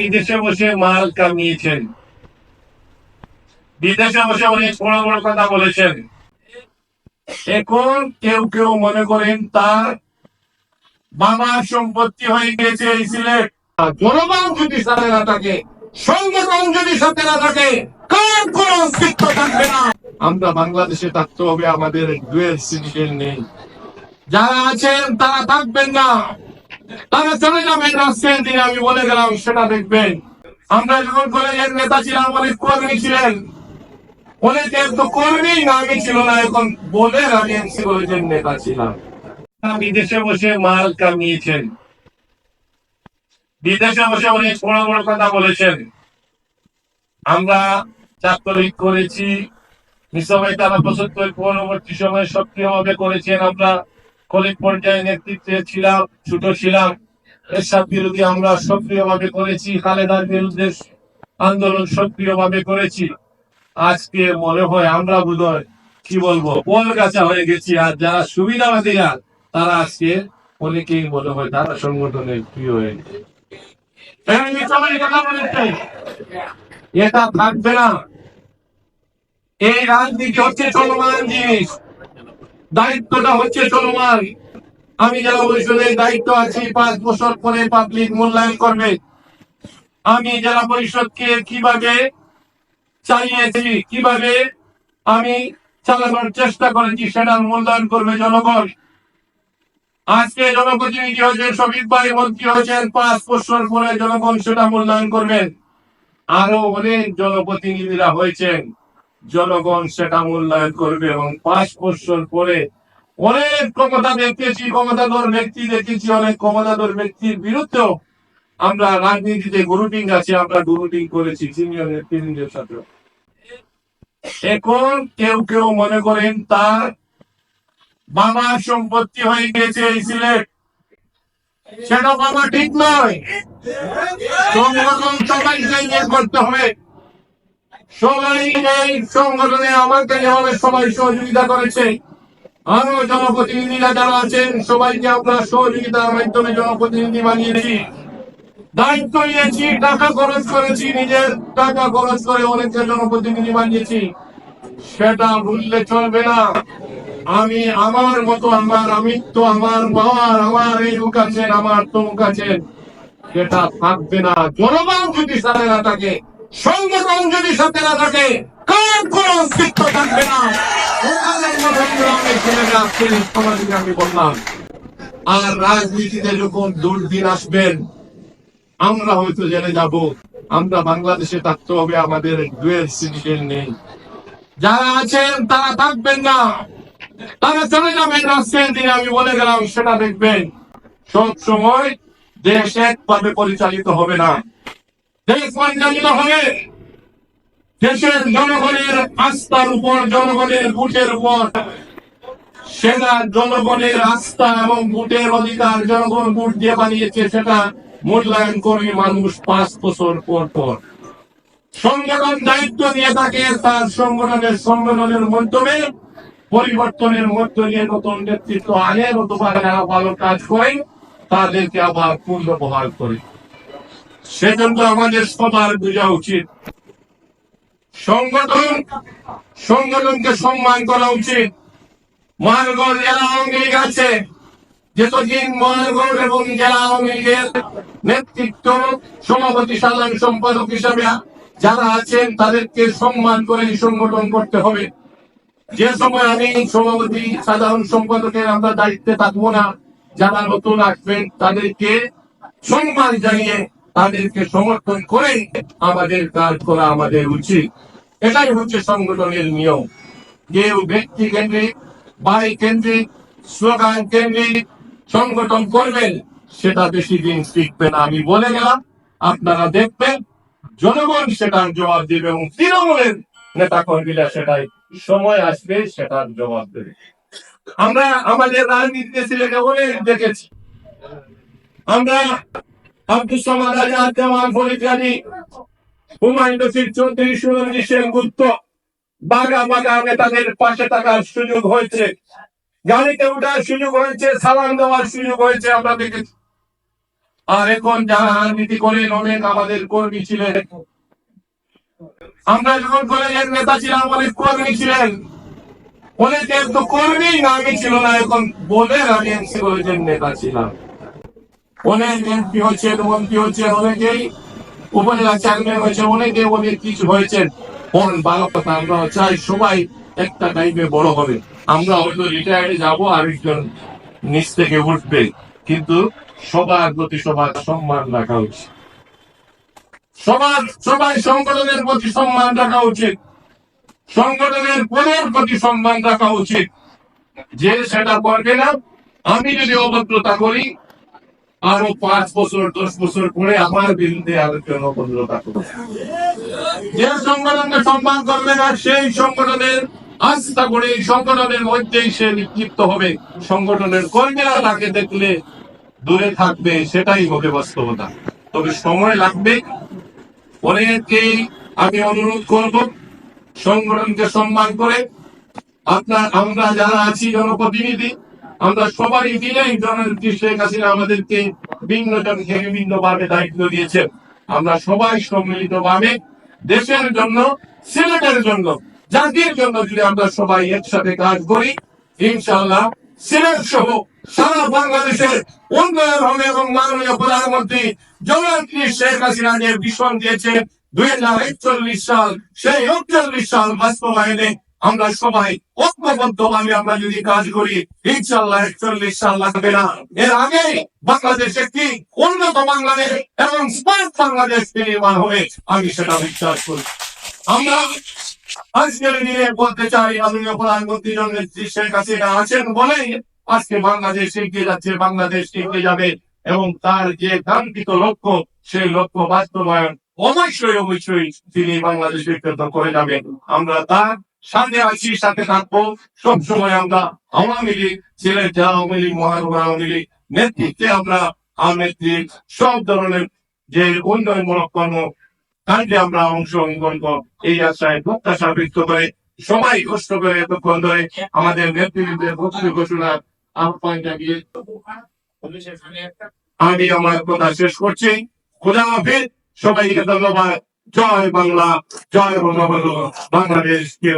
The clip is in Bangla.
বিদেশে বসে মাল কামিয়েছেন। বিদেশে বসে অনেক বড় বড় কথা বলেছেন। এখন কেউ কেউ মনে করেন তার বাবার সম্পত্তি হয়ে গেছে এই সিলেট। জনগণ যদি সাথে না থাকে, সংগঠন যদি সাথে না থাকে, কার কোন অস্তিত্ব থাকবে না? আমরা বাংলাদেশে থাকতে হবে, আমাদের ডুয়েল সিটিজেন নেই। যারা আছেন তারা থাকবেন না। তারা চলে যাবেন রাষ্ট্রের দিনে আমি বলে গেলাম, সেটা দেখবেন। আমরা যখন কলেজের নেতা ছিলাম, অনেক কর্মী ছিলেন। তো কর্মী ছিল না, এখন আমি এমসি কলেজের নেতা ছিলাম। বিদেশে বসে মাল কামিয়েছেন। বিদেশে বসে অনেক বড় বড় কথা বলেছেন। আমরা ছাত্রলীগ করেছি সবাই তারা পঁচাত্তর পরবর্তী সময় সক্রিয়ভাবে করেছেন। আমরা কলেজ পর্যায়ে নেতৃত্বে ছিলাম, ছোট ছিলাম। এরশাদ বিরোধী আমরা সক্রিয়ভাবে করেছি, খালেদার বিরুদ্ধে আন্দোলন সক্রিয়ভাবে করেছি। আজকে মনে হয় আমরা বোধহয়, কি বলব পল গাছা হয়ে গেছি। আর যারা সুবিধাবাদীরা তারা আজকে অনেকেই মনে হয় তারা সংগঠনের প্রিয় হয়ে গেছে। চাই। এটা থাকবে না। এই রাজনীতি হচ্ছে চলমান জিনিস। দায়িত্বটা হচ্ছে চলমান আমি যারা পরিষদের দায়িত্ব আছি, পাঁচ বছর পরে পাবলিক মূল্যায়ন করবে। আমি জেলা পরিষদকে কীভাবে চালিয়েছি, কীভাবে আমি চালানোর চেষ্টা করেছি, সেটার মূল্যায়ন করবে জনগণ। আজকে জনপ্রতিনিধি হয়েছেন শফিক ভাই, মন্ত্রী হয়েছেন, পাঁচ বছর পরে জনগণ সেটা মূল্যায়ন করবেন আরও অনেক জনপ্রতিনিধিরা হয়েছেন। জনগণ সেটা মূল্যায়ন করবে এবং পাঁচ বছর পরে অনেক ক্ষমতা দেখতেছি ক্ষমতাধর ব্যক্তি দেখেছি, অনেক ক্ষমতাধর ব্যক্তির বিরুদ্ধেও আমরা রাজনীতিতে গ্রুপিং আছে, আমরা গ্রুপিং করেছি সিনিয়র নেতৃবৃন্দের সাথে এখন কেউ কেউ মনে করেন তার বাবার সম্পত্তি হয়ে গেছে এই সিলেট। সেটা বাবা ঠিক নয়। নিয়ে করতে হবে। সবাই এই সংগঠনে আমাকে যেভাবে সবাই সহযোগিতা করেছে। আরও জনপ্রতিনিধিরা যারা আছেন, সবাইকে আমরা সহযোগিতার মাধ্যমে জনপ্রতিনিধি বানিয়েছি। দায়িত্ব নিয়েছি, টাকা খরচ করেছি, নিজের টাকা খরচ করে অনেককে জনপ্রতিনিধি বানিয়েছি। সেটা ভুললে চলবে না। আমি আমার মতো, আমার আমিত্ব, আমার বাবার আমার এই লোক আছেন, আমার তমুক আছেন, সেটা থাকবে না। জনগণ যদি সাথে না থাকে সংগঠন যদি না থাকে, কার কোন অস্তিত্ব থাকবে না? আমি বললাম, আর রাজনীতিতে যখন দুর্দিন আসবেন, আমরা হয়তো জেনে যাব, আমরা বাংলাদেশে থাকতে হবে, আমাদের ডুয়েল সিটিজেন নেই। যারা আছেন, তারা থাকবেন না। তারা চলে যাবেন রাষ্ট্রের দিনে আমি বলে গেলাম, সেটা দেখবেন। সব সময় দেশ একভাবে পরিচালিত হবে না। দেশ হবে। দেশের জনগণের আস্থার উপর, জনগণের ভোটের উপর। সেটা জনগণের আস্থা এবং ভোটের অধিকার জনগণ ভোট দিয়ে বানিয়েছে, সেটা মূল্যায়ন মানুষ পাঁচ বছর পর পর। সংগঠন দায়িত্ব নিয়ে থাকে, তার সংগঠনের সংগঠনের মাধ্যমে, পরিবর্তনের মধ্য দিয়ে নতুন নেতৃত্ব আনে, নতুবা ভালো কাজ করে, তাদেরকে আবার পূর্ণ বহাল করে। সেজন্য আমাদের সবার বোঝা উচিত। সংগঠন, সংগঠনকে সম্মান করা উচিত। মহানগর জেলা আওয়ামী লীগ আছে। যতদিন মহানগর এবং জেলা আওয়ামী লীগের নেতৃত্ব সভাপতি, সাধারণ সম্পাদক হিসাবে যারা আছেন, তাদেরকে সম্মান করে সংগঠন করতে হবে। যে সময় আমি সভাপতি, সাধারণ সম্পাদকের আমরা দায়িত্বে থাকব না, যারা নতুন আসবেন, তাদেরকে সম্মান জানিয়ে তাদেরকে সমর্থন করে আমাদের কাজ করা আমাদের উচিত। এটাই হচ্ছে সংগঠনের নিয়ম। কেউ ব্যক্তি কেন্দ্রিক বাড়ি কেন্দ্রিক, স্লোগান কেন্দ্রিক, সংগঠন করবেন, সেটা বেশি দিন টিকবে না। আমি বলে গেলাম, আপনারা দেখবেন, জনগণ সেটার জবাব দেবে এবং তৃণমূলের নেতা কর্মীরা সেটাই সময় আসবে, সেটার জবাব দেবে। আমরা আমাদের রাজনীতিতে সিলেটে অনেক দেখেছি। আমরা আব্দুল সামাদ আজাদ জামাল ফরিদ গাজী হুমায়ুন চৌধুরী সুরঞ্জি নেতাদের পাশে থাকার সুযোগ হয়েছে। গাড়িতে ওঠার সুযোগ হয়েছে, সালাম দেওয়ার সুযোগ হয়েছে আমরা দেখেছি আর এখন যারা রাজনীতি করেন অনেক আমাদের কর্মী ছিলেন। আমরা যখন কলেজের নেতা ছিলাম অনেক কর্মী ছিলেন। অনেকের তো কর্মী নামই ছিল না, এখন বলে আমি এমসি নেতা ছিলাম। অনেক এমপি হচ্ছেন মন্ত্রী হচ্ছেন অনেকেই? উপজেলা চেয়ারম্যান হয়েছে অনেকে অনেক কিছু হয়েছেন কোন ভালো কথা, আমরা চাই সবাই একটা টাইমে বড় হবে। আমরা হয়তো রিটায়ার্ডে যাব, আরেকজন নিচ থেকে উঠবে। কিন্তু সবার প্রতি সবার সম্মান রাখা উচিত। সবার, সবাই সংগঠনের প্রতি সম্মান রাখা উচিত। সংগঠনের পদের প্রতি সম্মান রাখা উচিত। যে সেটা করবে না, আমি যদি অভদ্রতা করি আরও পাঁচ বছর, দশ বছর পরে আমার বিরুদ্ধে আলোচনা করবে? যে সংগঠনকে সম্মান করবে না, সেই সংগঠনের আস্থা করে এই সংগঠনের মধ্যেই সে নিক্ষিপ্ত হবে। সংগঠনের কর্মীরা তাকে দেখলে দূরে থাকবে, সেটাই হবে বাস্তবতা। তবে সময় লাগবে। অনেককেই আমি অনুরোধ করব, সংগঠনকে সম্মান করে। আপনার, আমরা যারা আছি জনপ্রতিনিধি আমরা সবারই মিলেই জননেত্রী শেখ হাসিনা আমাদেরকে ভিন্ন বিভিন্ন ভাবে দায়িত্ব দিয়েছেন আমরা সবাই সম্মিলিত ভাবে দেশের জন্য, সিলেটের জন্য, জাতির জন্য যদি আমরা সবাই একসাথে কাজ করি ইনশাল্লাহ সিলেট সহ সারা বাংলাদেশের উন্নয়ন হবে এবং মাননীয় প্রধানমন্ত্রী জননেত্রী শেখ হাসিনা যে ভীষণ দিয়েছে দুই হাজার একচল্লিশ সাল, সেই একচল্লিশ সাল বাস্তবায়নে আমরা সবাই ঐক্যবদ্ধ ভাবে আমরা যদি কাজ করি ইনশাল্লাহ একচল্লিশ সাল লাগবে না। এর আগে বাংলাদেশ একটি উন্নত বাংলাদেশ এবং স্মার্ট বাংলাদেশ নির্মাণ হবে, আমি সেটা বিশ্বাস করি। আমরা আজকের দিনে বলতে চাই, মাননীয় প্রধানমন্ত্রী জননেত্রী শেখ হাসিনা আছেন বলে আজকে বাংলাদেশ এগিয়ে যাচ্ছে, বাংলাদেশ এগিয়ে যাবে এবং তার যে কাঙ্ক্ষিত লক্ষ্য, সেই লক্ষ্য বাস্তবায়ন অবশ্যই অবশ্যই তিনি বাংলাদেশের জন্য করে যাবেন। আমরা তার সাথে আছি সাথে থাকব। সবসময় আমরা আওয়ামী লীগ, সিলেট আওয়ামী লীগ, মহানগর আওয়ামী লীগ, নেতৃত্বে আমরা আওয়ামী সব ধরনের যে উন্নয়নমূলক কর্ম কাজে আমরা অংশগ্রহণ করব। এই আশায় প্রত্যাশা ব্যক্ত করে, সবাই কষ্ট করে এতক্ষণ ধরে আমাদের নেতৃত্বের বক্তব্য ঘোষণার আমি আমার কথা শেষ করছি। খোদা হাফিজ, সবাইকে ধন্যবাদ। জয় বাংলা জয় বঙ্গবন্ধু। বাংলাদেশ কে